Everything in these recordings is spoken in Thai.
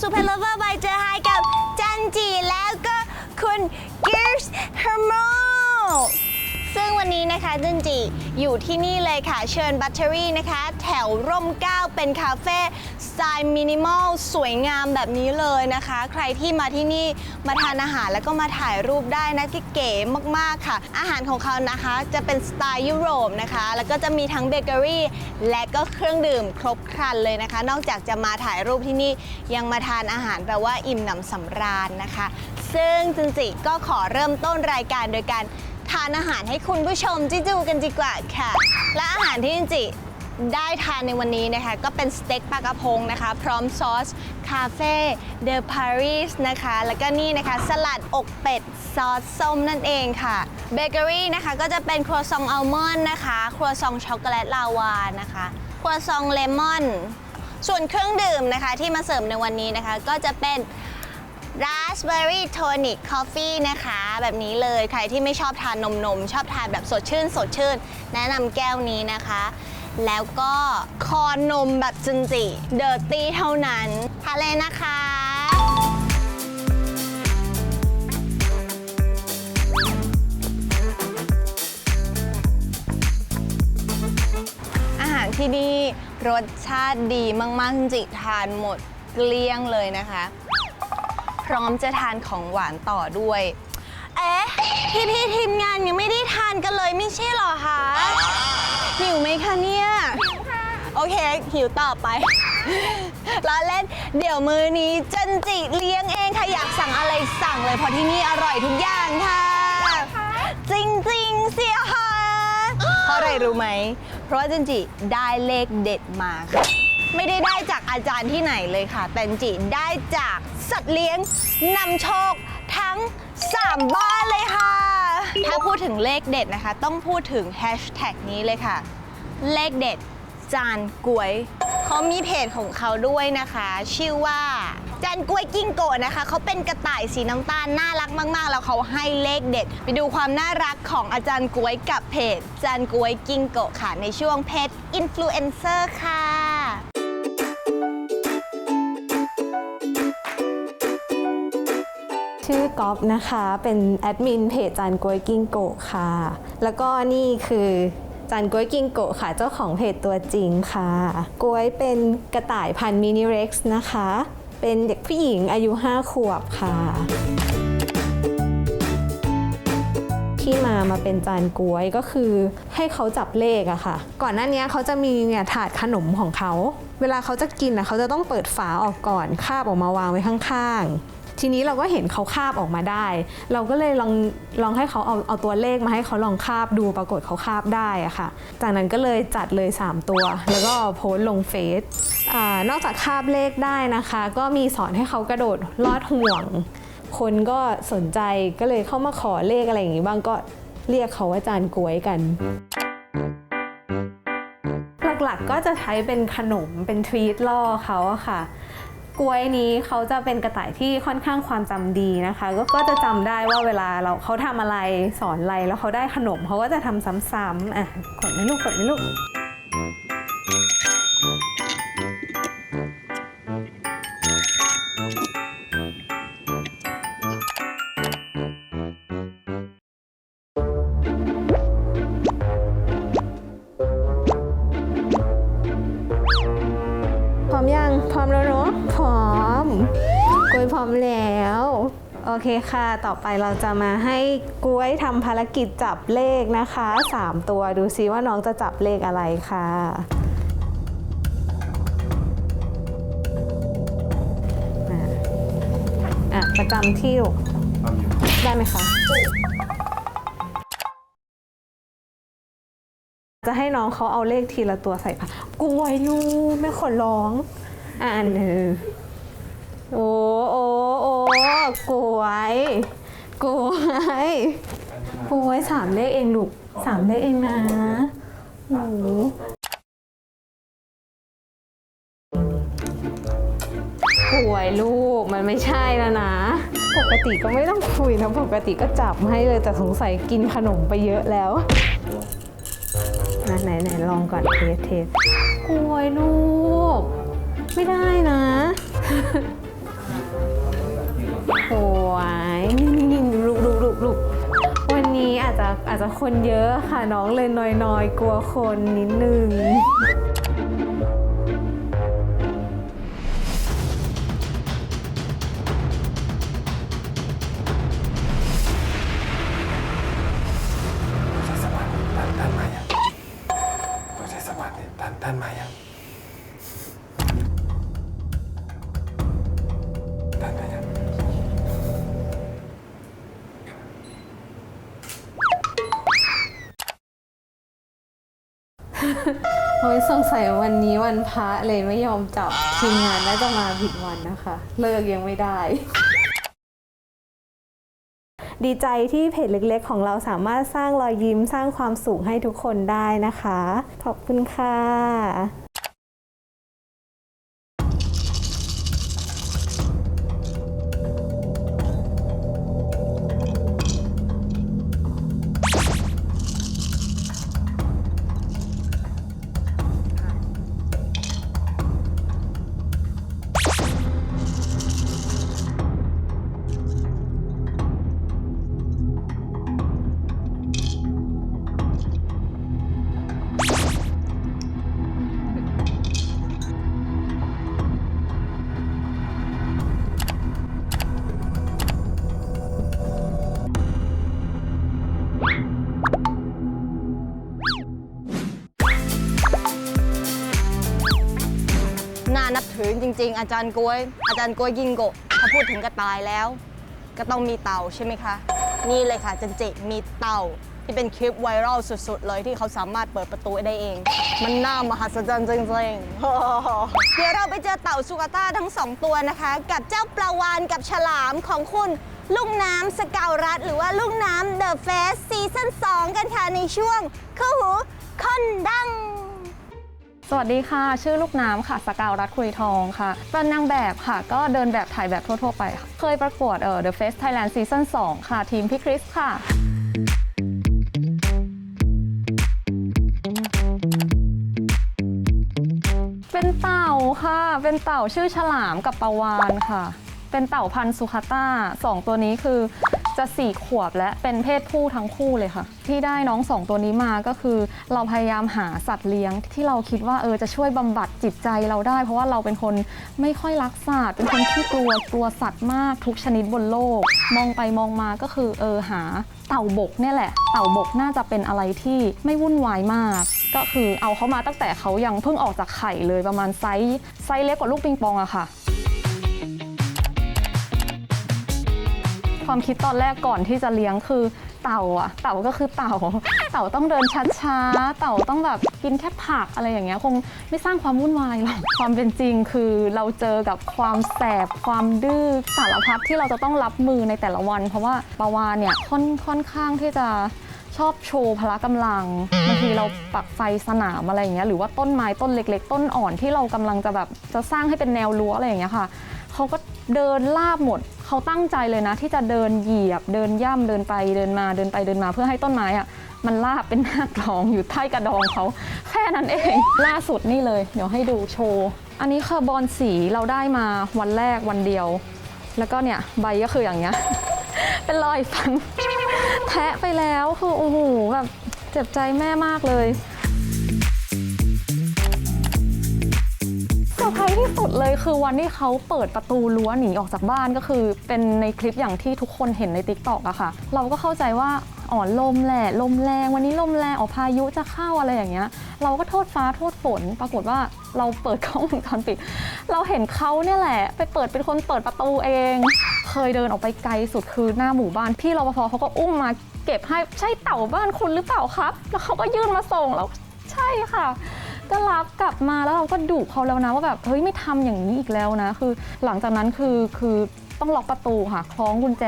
สู่ Pet Lover by เจอไฮกับจันจีแล้วก็คุณ Gears Hermo ซึ่งวันนี้นะคะจันจีอยู่ที่นี่เลยค่ะ เชิญบัตเตอรี่นะคะ แถวร่มเก้าเป็นคาเฟ่ ไตล์มินิมอลสวยงามแบบนี้เลยนะคะ ใครที่มาที่นี่มาทานอาหารแล้วก็มาถ่ายรูปได้นะที่เก๋มากๆค่ะ อาหารของเขานะคะจะเป็นสไตล์ยุโรปนะคะ แล้วก็จะมีทั้งเบเกอรี่และก็เครื่องดื่มครบครันเลยนะคะ นอกจากจะมาถ่ายรูปที่นี่ยังมาทานอาหารแปลว่าอิ่มหนำสำราญนะคะ ซึ่งจินจิก็ขอเริ่มต้นรายการโดยการทานอาหารให้คุณผู้ชมจิจูกันดีกว่าค่ะ และอาหารที่จินจิ ได้ทานในวันนี้นะคะก็เป็นสเต็กปลากระพงนะคะ พร้อมซอส คาเฟ่เดอปารีสนะคะ แล้วก็นี่นะคะ สลัดอกเป็ด ซอสส้มนั่นเองค่ะเบเกอรี่นะคะก็จะเป็นครัวซองอัลมอนด์นะคะ ครัวซองช็อกโกแลตลาวานะคะ ครัวซองเลมอน ส่วนเครื่องดื่มนะคะที่มาเสริมในวันนี้นะคะ ก็จะเป็น Raspberry Tonic Coffee นะคะ แบบนี้เลยใครที่ไม่ชอบทานนมนมชอบทานแบบสดชื่น สดชื่น แนะนำแก้วนี้นะคะ แล้วก็คอนมแบบจินจิเดอร์ตี้เท่านั้นทานเลยนะคะอาหารที่นี่รสชาติดีมากๆจริงทานหมดเกลี้ยงเลยนะคะ พร้อมจะทานของหวานต่อด้วย เอ๊ะ พี่พี่ทีมงานยังไม่ได้ทานกันเลยไม่ใช่หรอคะ หิวไหมคะเนี่ย โอเค หิวต่อไป ล้อเล่น เดี๋ยวมือนี้จันจิเลี้ยงเองค่ะอยากสั่งอะไรสั่งเลยเพราะที่นี่อร่อยทุกอย่างค่ะ จริงๆเสียค่ะ เพราะอะไรรู้ไหม เพราะว่าจันจิได้เลขเด็ดมาค่ะ ไม่ได้ได้จากอาจารย์ที่ไหนเลยค่ะ แต่จันจิได้จากสัตว์เลี้ยงนำโชคทั้ง 3 บ้านเลยค่ะ ถ้าพูดถึงเลขเด็ดนะคะ ต้องพูดถึงแฮชแท็กนี้เลยค่ะ เลขเด็ดจานกล้วยเขามีเพจของเขาด้วยนะคะ ชื่อว่าจานกล้วยกิ้งโกะนะคะเขาเป็นกระต่ายสีน้ำตาลน่ารักมาก ๆ แล้วเขาให้เลขเด็ด ไปดูความน่ารักของอาจารย์กล้วยกับเพจจานกล้วยกิ้งโกะค่ะในช่วงเพจอินฟลูเอนเซอร์ค่ะ ชื่อก๊อฟนะคะ เป็นแอดมินเพจจานกวยกิ้งโกะค่ะ แล้วก็นี่คือจานกวยกิงโกะค่ะ เจ้าของเพจตัวจริงค่ะกวยเป็นกระต่ายพันธุ์มินิเร็กซ์นะคะ เป็นเด็กผู้หญิงอายุ 5 ขวบค่ะ ที่มามาเป็นจานกล้วยก็คือให้เขาจับเลขอะค่ะ ก่อนหน้านี้เขาจะมีเนี่ยถาดขนมของเขา เวลาเขาจะกินอะเขาจะต้องเปิดฝาออกก่อนคาบออกมาวางไว้ข้างๆ ทีนี้เราก็เห็นเขาคาบออกมาได้ เราก็เลยลองลองให้เขาเอาเอาตัวเลขมาให้เขาลองคาบดูปรากฏเขาคาบได้อะค่ะ จากนั้นก็เลยจัดเลย 3 ตัว แล้วก็โพสต์ลงเฟซอนอกจากคาบเลขได้นะคะ ก็มีสอนให้เขากระโดดลอดห่วง คนก็สนใจก็เลยเข้ามาขอเลขอะไรอย่างงี้บ้างก็เรียกเขาว่าจานกล้วยกัน หลักๆก็จะใช้เป็นขนมเป็นทวีตล่อเขาอะค่ะ กล้วยนี้เขาจะเป็นกระต่ายที่ค่อนข้างความจำดีนะคะ ก็จะจำได้ว่าเวลาเราเขาทำอะไรสอนอะไรแล้วเขาได้ขนมเขาก็จะทำซ้ำๆอะกดไหมลูกกดไหมลูก ร้อมแล้ว โอเคค่ะ ต่อไปเราจะมาให้กล้วยทำภารกิจจับเลขนะคะ 3 ตัวดูซิว่าน้องจะจับเลขอะไรค่ะอะประจำที่ลูกได้ไหมคะจะให้น้องเขาเอาเลขทีละตัวใส่ผ้ากล้วยลูไม่ขอร้อง อะอันหนึ่งโอ้โอ้โอ้ กล้วยกล้วยกล้วยสามเลขเองลูกสามเลขเองนะโอ้กล้วยลูกมันไม่ใช่แล้วนะ ปกติก็ไม่ต้องคุยนะปกติก็จับให้เลยแต่สงสัยกินขนมไปเยอะแล้วไหนไหนลองก่อนเทสเทสกลวยลูก ไม่ได้นะ วยนี่นี่ลุกลุกลุกลุกวันนี้อาจจะอาจจะคนเยอะค่ะน้องเลยน้อยๆ กลัวคนนิดนึง เฮ้ยสงสัยวันนี้วันพระเลยไม่ยอมจับทีมงานน่าจะมาผิดวันนะคะ เลิกยังไม่ได้ ดีใจที่เพจเล็กๆ ของเราสามารถสร้างรอยยิ้มสร้างความสุขให้ทุกคนได้นะคะ ขอบคุณค่ะ ริง ๆ อาจารย์กล้วย อาจารย์กล้วยยิงโกะถ้าพูดถึงกระต่ายแล้ว ก็ต้องมีเต่าใช่ไหมคะ นี่เลยค่ะจันจิมีเต่าที่เป็นคลิปไวรัลสุด ๆ เลยที่เขาสามารถเปิดประตูได้เอง มันน่ามหัศจรรย์จริงๆ เดี๋ยวเราไปเจอเต่าสุกาต้าทั้งสองตัวนะคะ กับเจ้าปลาวานกับฉลามของคุณลุงน้ำสกาวรัฐ หรือว่าลุงน้ำเดอะเฟสซีซั่น2กันค่ะในช่วงคู่หูคนดัง สวัสดีค่ะ ชื่อลูกน้ำค่ะ สกาวรัฐคุยทองค่ะ เป็นนางแบบค่ะ ก็เดินแบบถ่ายแบบทั่ว ๆ ไปค่ะ เคยประกวดเอ่อ The Face Thailand Season 2 ค่ะ ทีมพี่คริสค่ะ เป็นเต่าค่ะ เป็นเต่าชื่อฉลามกับปลาวานค่ะ เป็นเต่าพันธุ์สุขาต้าสองตัวนี้คือ จะสี่ขวบและเป็นเพศผู้ทั้งคู่เลยค่ะ ที่ได้น้องสองตัวนี้มาก็คือ เราพยายามหาสัตว์เลี้ยง ที่เราคิดว่าเออจะช่วยบำบัดจิตใจเราได้ เพราะว่าเราเป็นคนไม่ค่อยรักสัตว์เป็นคนที่กลัวกลัวสัตว์มากทุกชนิดบนโลก มองไปมองมาก็คือเออหาเต่าบกเนี่ยแหละ เต่าบกน่าจะเป็นอะไรที่ไม่วุ่นวายมาก ก็คือเอาเขามาตั้งแต่เขายังเพิ่งออกจากไข่เลยประมาณไซส์ไซส์เล็กกว่าลูกปิงปองอะค่ะ ความคิดตอนแรกก่อนที่จะเลี้ยงคือเต่าอะ เต่าก็คือเต่า เต่าต้องเดินช้าๆ เต่าต้องแบบกินแค่ผักอะไรอย่างเงี้ยคงไม่สร้างความวุ่นวายหรอกความเป็นจริงคือเราเจอกับความแสบความดื้อสารพัดที่เราจะต้องรับมือในแต่ละวัน เพราะว่าปาวานเนี่ยค่อนค่อนข้างที่จะชอบโชว์พละกำลังบางทีเราปักไฟสนามอะไรอย่างเงี้ยหรือว่าต้นไม้ต้นเล็ก ๆ ต้นอ่อนที่เรากำลังจะแบบจะสร้างให้เป็นแนวรั้วอะไรอย่างเงี้ยค่ะเขาก็เดินลาบหมด เขาตั้งใจเลยนะ ที่จะเดินเหยียบเดินย่ำเดินไปเดินมาเดินไปเดินมาเพื่อให้ต้นไม้อะมันลาบเป็นหน้ากลองอยู่ใต้กระดองเขา แค่นั้นเอง ล่าสุดนี่เลย เดี๋ยวให้ดูโชว์ อันนี้คาร์บอนสีเราได้มาวันแรกวันเดียว แล้วก็เนี่ยใบก็คืออย่างเงี้ย เป็นรอยฟันแทะไปแล้วคือโอ้โหแบบเจ็บใจแม่มากเลย ร์ไพรส์ที่สุดเลยคือวันที่เขาเปิดประตูรั้วหนีออกจากบ้านก็คือ เป็นในคลิปอย่างที่ทุกคนเห็นใน t ิ k t o k อกอะค่ะ เราก็เข้าใจว่าอ๋อลมแหละลมแรงวันนี้ลมแรงอ๋อพายุจะเข้าอะไรอย่างเงี้ย เราก็โทษฟ้าโทษฝน ปรากฏว่าเราเปิดกล้องวงจรปิด เราเห็นเขาเนี่ยแหละ ไปเปิดเป็นคนเปิดประตูเอง เคยเดินออกไปไกลสุดคือหน้าหมู่บ้านพี่รปภเขาก็อุ้มมาเก็บให้ใช่เต่าบ้านคุณหรือเปล่าครับ แล้วเขาก็ยื่นมาส่งแล้วใช่ค่ะ ก็รับกลับมาแล้วเราก็ดุเขาแล้วนะว่าแบบเฮ้ยไม่ทำอย่างนี้อีกแล้วนะ คือหลังจากนั้นคือคือต้องล็อกประตูค่ะคล้องกุญแจ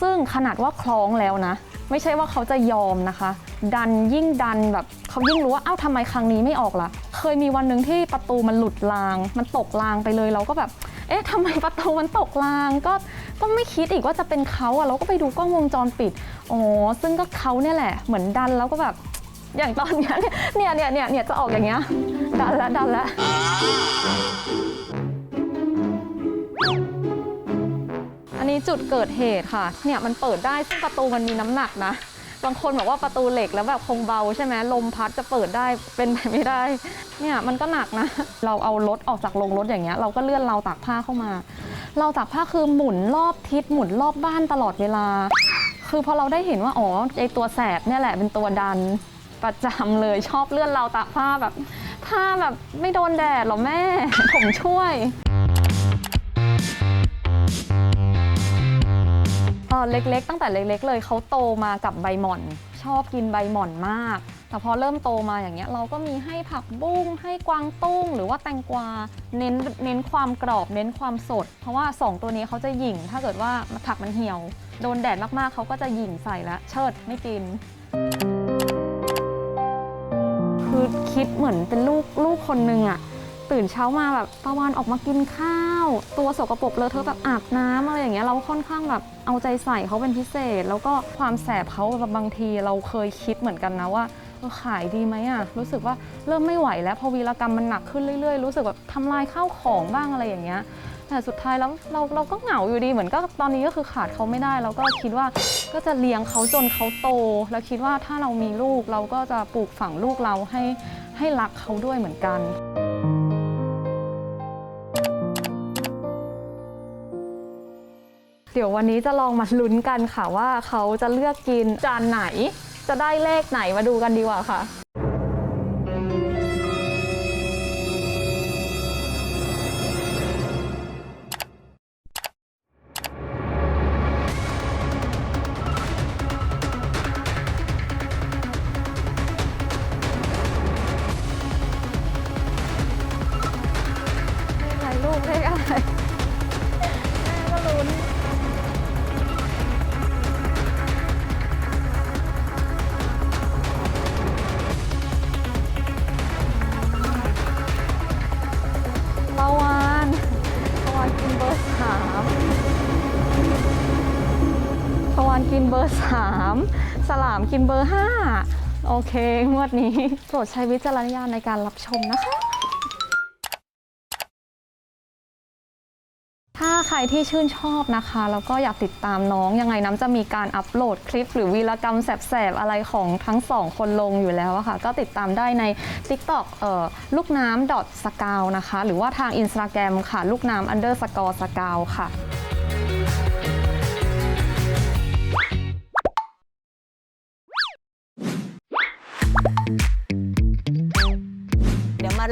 ซึ่งขนาดว่าคล้องแล้วนะ ไม่ใช่ว่าเขาจะยอมนะคะ ดันยิ่งดันแบบเขายิ่งรู้ว่าอ้าวทำไมครั้งนี้ไม่ออกล่ะ เคยมีวันหนึ่งที่ประตูมันหลุดราง มันตกรางไปเลยเราก็แบบเอ๊ะทำไมประตูมันตกรางก็ก็ไม่คิดอีกว่าจะเป็นเขาอะเราก็ไปดูกล้องวงจรปิดอ๋อซึ่งก็เขาเนี่ยแหละ เหมือนดันแล้วก็แบบ อย่างตอนเนี้ยเนี่ยเนี่ยเนี่ยเนี่ยจะออกอย่างเงี้ยดันล้วดันล้วอันนี้จุดเกิดเหตุค่ะ เนี่ยมันเปิดได้ซึ่งประตูมันมีน้ำหนักนะ บางคนบอกว่าประตูเหล็กแล้วแบบคงเบาใช่ไหมลมพัดจะเปิดได้เป็นไปไม่ได้ เนี่ยมันก็หนักนะ เราเอารถออกจากโรงรถอย่างเงี้ยเราก็เลื่อนเราวตากผ้าเข้ามา เราวตากผ้าคือหมุนรอบทิศหมุนรอบบ้านตลอดเวลา คือพอเราได้เห็นว่าอ๋อไอตัวแสบเนี่ยแหละเป็นตัวดัน ประจำเลยชอบเลื่อนเราวตากผ้าแบบผ้าแบบไม่โดนแดดหรอแม่ ผมช่วยตอนเล็กๆ ตั้งแต่เล็กๆ เลยเขาโตมากับใบหม่อน ชอบกินใบหม่อนมาก แต่พอเริ่มโตมาอย่างเงี้ยเราก็มีให้ผักบุ้งให้กวางตุ้ง หรือว่าแตงกวาเน้นเน้นความกรอบ เน้นความสด เพราะว่า 2 ตัวนี้เขาจะหยิ่ง ถ้าเกิดว่าผักมันเหี่ยว โดนแดดมากๆเขาก็จะหยิ่งใส่แล้วเชิดไม่กิน คือคิดเหมือนเป็นลูกลูกคนนึงอะตื่นเช้ามาแบบตะวันออกมากินข้าว ตัวสกปรกเลอะเทอะแบบอาบน้ำอะไรอย่างเงี้ยเราค่อนข้างแบบเอาใจใส่เขาเป็นพิเศษ แล้วก็ความแสบเขาแบบบางทีเราเคยคิดเหมือนกันนะว่าขายดีไหมอะรู้สึกว่าเริ่มไม่ไหวแล้วพอวีรกรรมมันหนักขึ้นเรื่อยๆ รู้สึกแบบทำลายข้าวของบ้างอะไรอย่างเงี้ย แต่สุดท้ายแล้วเราเราก็เหงาอยู่ดีเหมือนก็ตอนนี้ก็คือขาดเขาไม่ได้เราก็คิดว่าก็จะเลี้ยงเขาจนเขาโต แล้วคิดว่าถ้าเรามีลูกเราก็จะปลูกฝังลูกเราให้ให้รักเขาด้วยเหมือนกันเดี๋ยววันนี้จะลองมาลุ้นกันค่ะว่าเขาจะเลือกกินจานไหน จะได้เลขไหนมาดูกันดีกว่าค่ะ เบอร์สามสลามกินเบอร์ห้าโอเค งวดนี้ โปรดใช้วิจารณญาณในการรับชมนะคะ ถ้าใครที่ชื่นชอบนะคะ แล้วก็อยากติดตามน้อง ยังไงน้ำจะมีการอัปโหลดคลิป หรือวีรกรรมแสบๆ อะไรของทั้งสองคนลงอยู่แล้วอะค่ะ ก็ติดตามได้ใน TikTok เอ่อลูกน้ำ dot สกาวนะคะ หรือว่าทาง Instagram ค่ะ ลูกน้ำ underscore สกาวค่ะ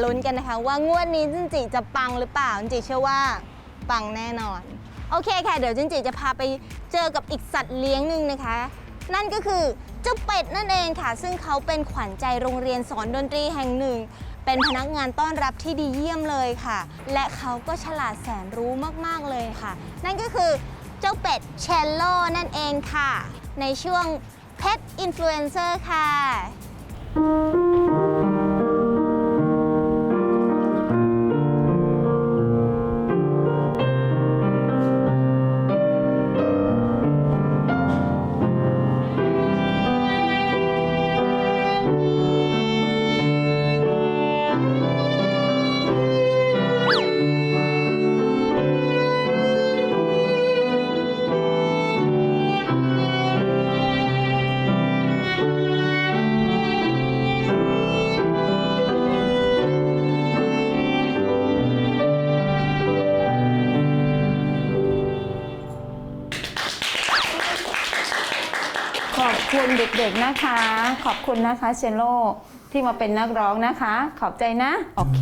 ลุ้นกันนะคะ ว่างวดนี้จินจิจะปังหรือเปล่าจินจิเชื่อว่าปังแน่นอน โอเคค่ะ เดี๋ยวจินจิจะพาไปเจอกับอีกสัตว์เลี้ยงหนึ่งนะคะ นั่นก็คือเจ้าเป็ดนั่นเองค่ะ ซึ่งเขาเป็นขวัญใจโรงเรียนสอนดนตรีแห่งหนึ่ง เป็นพนักงานต้อนรับที่ดีเยี่ยมเลยค่ะ และเขาก็ฉลาดแสนรู้มากๆเลยค่ะ นั่นก็คือเจ้าเป็ดเชลโลนั่นเองค่ะ ในช่วง Pet Influencer ค่ะ เด็กๆนะคะ ขอบคุณนะคะเชนโลที่มาเป็นนักร้องนะคะ ขอบใจนะ โอเค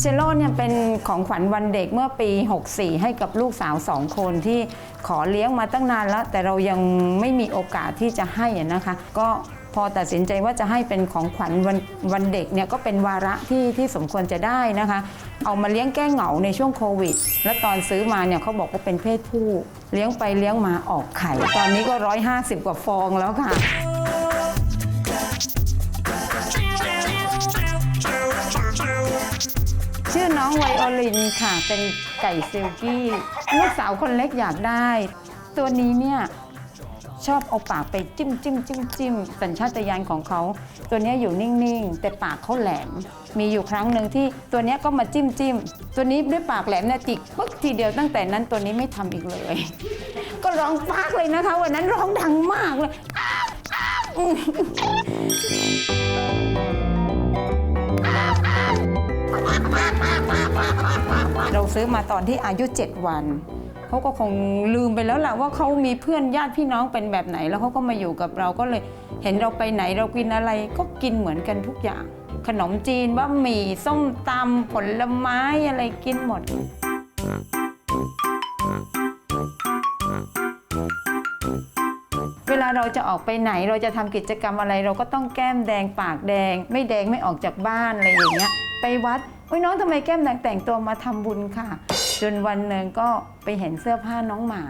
เชลโลเนี่ยเป็นของขวัญวันเด็กเมื่อปี 64 ให้กับลูกสาวสองคนที่ขอเลี้ยงมาตั้งนานแล้ว แต่เรายังไม่มีโอกาสที่จะให้นะคะ ก็ พอตัดสินใจว่าจะให้เป็นของขวัญวันวันเด็กเนี่ยก็เป็นวาระที่ที่สมควรจะได้นะคะ เอามาเลี้ยงแก้เหงาในช่วงโควิด และตอนซื้อมาเนี่ยเขาบอกว่าเป็นเพศผู้ เลี้ยงไปเลี้ยงมาออกไข่ ตอนนี้ก็ 150 กว่าฟองแล้วค่ะชื่อน้องไวโอลินค่ะ เป็นไก่ซิลกี้ ลูกสาวคนเล็กอยากได้ ตัวนี้เนี่ย ชอบเอาปากไปจิ้มจิ้มจิ้มจิ้มสัญชาตญาณของเขา ตัวเนี้ยอยู่นิ่งๆ แต่ปากเขาแหลม มีอยู่ครั้งหนึ่งที่ตัวเนี้ยก็มาจิ้มจิ้มตัวนี้ด้วยปากแหลมเนี่ยจิกปึ๊กทีเดียวตั้งแต่นั้นตัวนี้ไม่ทำอีกเลย ก็ร้องปากเลยนะคะวันนั้นร้องดังมากเลยเราซื้อมาตอนที่อายุ 7 วัน เขาก็คงลืมไปแล้วแหละว่าเขามีเพื่อนญาติพี่น้องเป็นแบบไหน แล้วเขาก็มาอยู่กับเราก็เลยเห็นเราไปไหนเรากินอะไรก็กินเหมือนกันทุกอย่าง ขนมจีนบะหมี่ส้มตำผลไม้อะไรกินหมด เวลาเราจะออกไปไหนเราจะทำกิจกรรมอะไร เราก็ต้องแก้มแดงปากแดง ไม่แดงไม่ออกจากบ้านอะไรอย่างเงี้ย ไปวัดโอ้ยน้องทำไมแก้มแดงแต่งตัวมาทำบุญค่ะ จนวันหนึ่งก็ไปเห็นเสื้อผ้าน้องหมา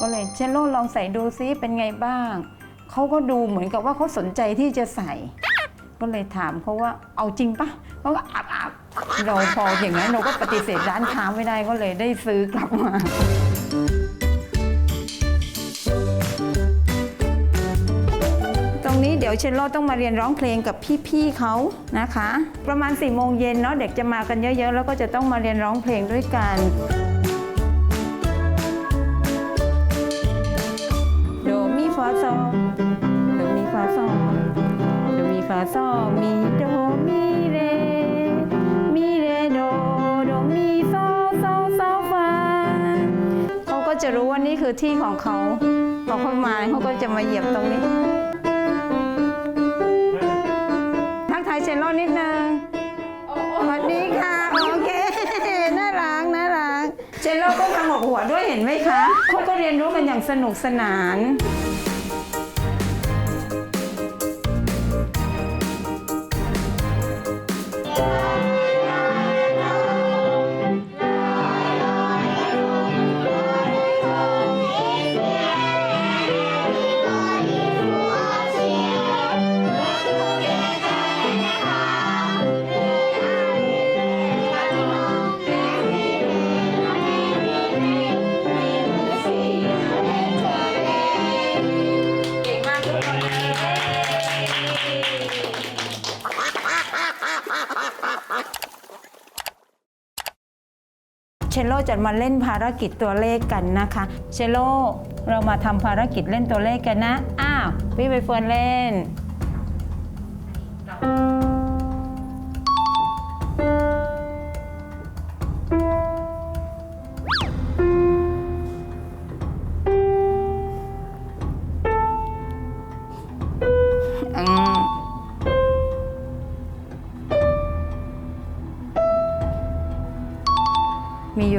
ก็เลยเชลโลลองใส่ดูซิเป็นไงบ้าง เขาก็ดูเหมือนกับว่าเขาสนใจที่จะใส่ ก็เลยถามเขาว่าเอาจริงปะเขาก็อับอับเราพออย่างนั้นเราก็ปฏิเสธร้านค้าไม่ได้ก็เลยได้ซื้อกลับมา เดี๋ยวเชนโลต้องมาเรียนร้องเพลงกับพี่ๆเขานะคะ ประมาณ4ี่โมงเย็นเนาะเด็กจะมากันเยอะๆ แล้วก็จะต้องมาเรียนร้องเพลงด้วยกันโดมีฟาซอโดมีฟาซอโดมีฟาซอมีโดมีเรมีเรโดโดมีโซโซโซฟาเขาก็จะรู้ว่านี่คือที่ของเขาพอเขามาเขาก็จะมาเหยียบตรงนี้ นิดนึงสวัสดีค่ะ โอเค น่ารักน่ารัก เจนโลก็ทำหกหัวด้วยเห็นไหมคะเขาก็เรียนรู้กันอย่างสนุกสนาน จะมาเล่นภารกิจตัวเลขกันนะคะเชลโลเรามาทำภารกิจเล่นตัวเลขกันนะ อ้าว พี่ใบเฟิร์นเล่น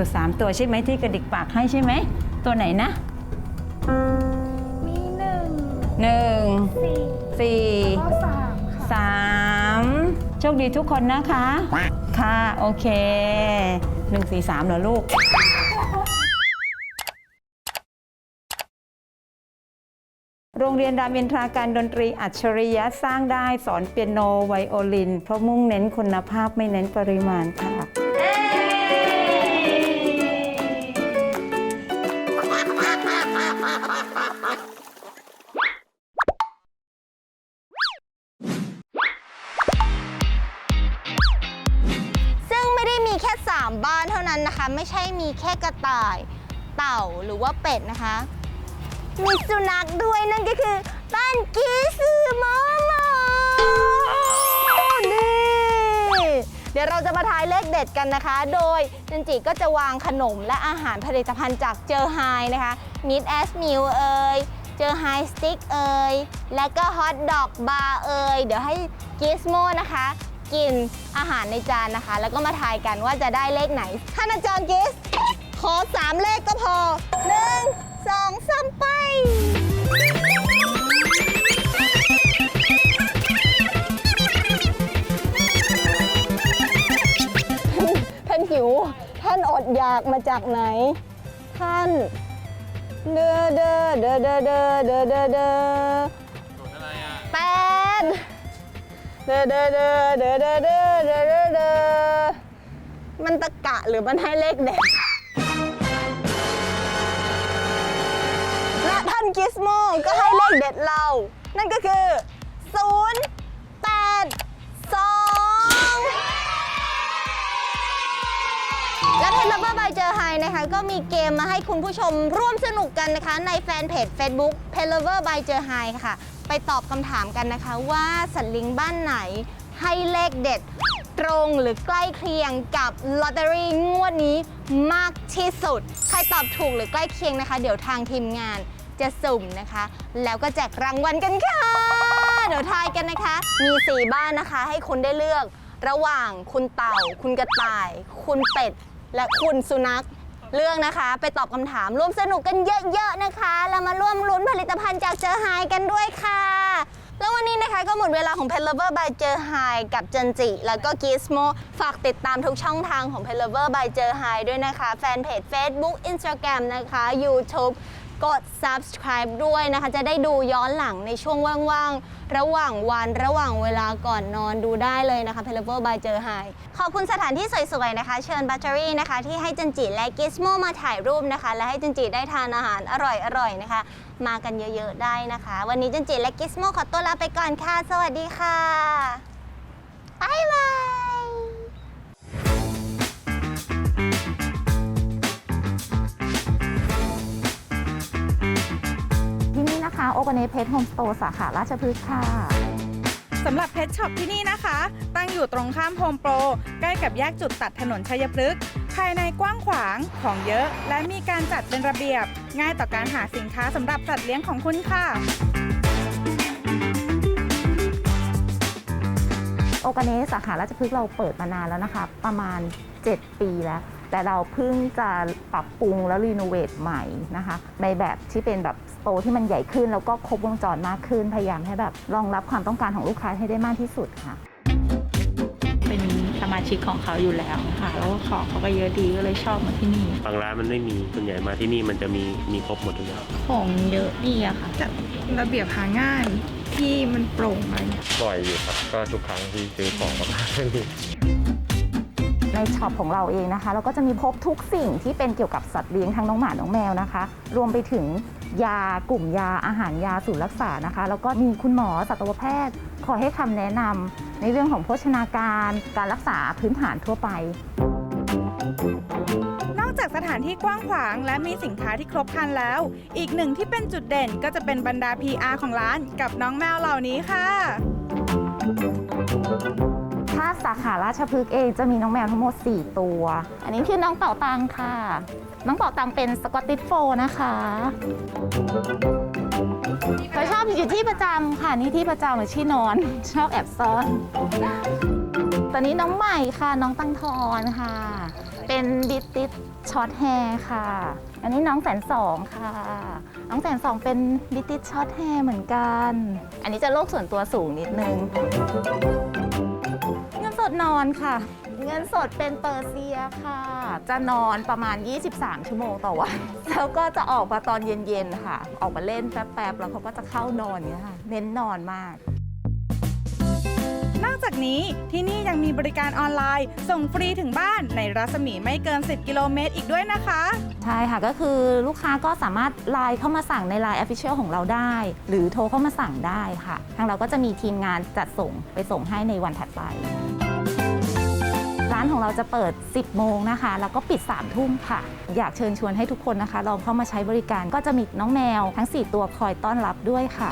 อยู่ 3 ตัวใช่ไหมที่กระดิกปากให้ใช่ไหม ตัวไหนนะมีหนึ่งหนึ่งสี่สี่ข้อสามค่ะสามโชคดีทุกคนนะคะ ค่ะ โอเคหนึ่งสี่สามเหรอลูกโรงเรียนรามอินทราการดนตรีอัจฉริยะสร้างได้สอนเปียโนไวโอลิน เพราะมุ่งเน้นคุณภาพไม่เน้นปริมาณค่ะ ไม่ใช่มีแค่กระต่าย เต่าหรือว่าเป็ดนะคะ มีสุนัขด้วยนั่นก็คือบ้านกีสือมอมอนี่เดี๋ยวเราจะมาทายเลขเด็ดกันนะคะ โดยจันจิก็จะวางขนมและอาหารผลิตภัณฑ์จากเจอไฮนะคะมิดแอสมิลเอ่ยเจอไฮสติ๊กเอ่ยและก็ฮอทดอกบาร์เอ่ยเดี๋ยวให้กิสโมนะคะ กินอาหารในจานนะคะ แล้วก็มาทายกันว่าจะได้เลขไหนท่านอาจารย์กิส ขอสามเลขก็พอหนึ่งสองสามไป ท่านหิว ท่านอดอยากมาจากไหน ท่านเด้อเด้อเด้อเด้อเด้อเด้อเด้อเด้อแปด เด้อเด้อเด้อเด้อเด้อเด้อเด้อเด้อเด้อมันตะกะหรือมันให้เลขเด็ดและท่านกิสโมก็ให้เลขเด็ดเรา นั่นก็คือ 0 8 2 และเพจ Lover by เจอ นะคะก็มีเกมมาให้คุณผู้ชมร่วมสนุกกันนะคะ ในแฟนเพจ Facebook p e Lover by เจอไฮค่ะ ไปตอบคำถามกันนะคะว่าสัตว์ลี้ยงบ้านไหนให้เลขเด็ดตรงหรือใกล้เคียงกับลอตเตอรี่งวดนี้มากที่สุด ใครตอบถูกหรือใกล้เคียงนะคะ เดี๋ยวทางทีมงานจะสุ่มนะคะ แล้วก็แจกรางวัลกันค่ะ เดี๋ยวทายกันนะคะ มี 4 บ้านนะคะ ให้คุณได้เลือก ระหว่างคุณเต่า คุณกระต่าย คุณเป็ด และคุณสุนัข เรื่องนะคะ ไปตอบคำถามร่วมสนุกกันเยอะๆนะคะ แล้วมาร่วมลุ้นผลิตภัณฑ์จากเจอไฮกันด้วยค่ะ แล้ววันนี้นะคะก็หมดเวลาของ Pet Lover by เจอไฮกับจันจิ แล้วก็ Gizmo ฝากติดตามทุกช่องทางของ Pet Lover by เจอไฮด้วยนะคะ แฟนเพจ Facebook Instagram นะคะ YouTube กด subscribe ด้วยนะคะ จะได้ดูย้อนหลังในช่วงว่างๆ ระหว่างวันระหว่างเวลาก่อนนอนดูได้เลยนะคะ p e l o v e r by เจอไฮขอบคุณสถานที่สวยๆ นะคะ เชิญบัตเตอรี่นะคะ ที่ให้จันจิและกิสโมมาถ่ายรูปนะคะ และให้จันจิได้ทานอาหารอร่อยๆ นะคะ มากันเยอะๆ ได้นะคะ วันนี้จันจิและกิสโมขอตัวลาไปก่อนค่ะ สวัสดีค่ะบ๊ายบาย นี่นะคะโอ a เนเพ t โฮมสโตร์สาขาราชพฤกษ์ค่ะสำหรับเพชช็อปที่นี่นะคะ ตั้งอยู่ตรงข้ามโฮมโปร ใกล้กับแยกจุดตัดถนนชัยพฤกษ์ภายในกว้างขวางของเยอะ และมีการจัดเป็นระเบียบ ง่ายต่อการหาสินค้าสำหรับสัตว์เลี้ยงของคุณค่ะโอกาเนสาขาราชพฤกษ์เราเปิดมานานแล้วนะคะ ประมาณ 7 ปีแล้ว แต่เราเพิ่งจะปรับปรุงและรีโนเวทใหม่นะคะในแบบที่เป็นแบบสโตร์ที่มันใหญ่ขึ้นแล้วก็ครบวงจรมากขึ้น พยายามให้แบบรองรับความต้องการของลูกค้าให้ได้มากที่สุดค่ะ เป็นสมาชิกของเขาอยู่แล้วค่ะ แล้วของเขาก็เยอะดีก็เลยชอบมาที่นี่ บางร้านมันไม่มีส่วนใหญ่มาที่นี่มันจะมีมีครบหมดทุกอย่างของเยอะดีอะค่ะระเบียบหาง่ายที่มันโปร่งไหมบ่อยอยู่ครับ ก็ทุกครั้งที่ซื้อของมาที่นี่ ในช็อปของเราเองนะคะ เราก็จะมีพบทุกสิ่งที่เป็นเกี่ยวกับสัตว์เลี้ยงทั้งน้องหมา น้องแมวนะคะ รวมไปถึงยากลุ่มยาอาหารยาศูนย์รักษานะคะ แล้วก็มีคุณหมอสัตวแพทย์คอให้คำแนะนำในเรื่องของโภชนาการ การรักษาพื้นฐานทั่วไป นอกจากสถานที่กว้างขวางและมีสินค้าที่ครบครันแล้ว อีกหนึ่งที่เป็นจุดเด่นก็จะเป็นบรรดา PR ของร้านกับน้องแมวเหล่านี้ค่ะ สาขาราชพฤกษ์เองจะมีน้องแมวทั้งหมด 4 ตัว อันนี้คือน้องเป่าตังค่ะ น้องเป่าตังเป็นสกอตติชโฟนะคะเขาชอบอยู่ที่ประจำค่ะนี่ที่ประจำหรือที่นอน ชอบแอบซ่อนตอนนี้น้องใหม่ค่ะ น้องตั้งทอนค่ะ เป็นบิตติสช็อตแฮร์ค่ะ อันนี้น้องแสนสองค่ะ น้องแสนสองเป็นบิตติสช็อตแฮร์เหมือนกัน อันนี้จะโลกส่วนตัวสูงนิดนึง สดนอนค่ะ เงินสดเป็นเปอร์เซียค่ะ จะนอนประมาณ 23 ชั่วโมงต่อวันแล้วก็จะออกมาตอนเย็นๆค่ะ ออกมาเล่นแป๊บๆแล้วเขาก็จะเข้านอนอย่างเงี้ยค่ะ เน้นนอนมากนอกจากนี้ที่นี่ยังมีบริการออนไลน์ ส่งฟรีถึงบ้านในรัศมีไม่เกิน 10 กิโลเมตรอีกด้วยนะคะ ใช่ค่ะก็คือลูกค้าก็สามารถไลน์เข้ามาสั่งในไลน์ Official ของเราได้ หรือโทรเข้ามาสั่งได้ค่ะ ทางเราก็จะมีทีมงานจัดส่งไปส่งให้ในวันถัดไปร้านของ เราจะเปิด 10 โมงนะคะ แล้วก็ปิด 3 ทุ่มค่ะ อยากเชิญชวนให้ทุกคนนะคะ ลองเข้ามาใช้บริการก็จะมีน้องแมวทั้ง 4 ตัวคอยต้อนรับด้วยค่ะ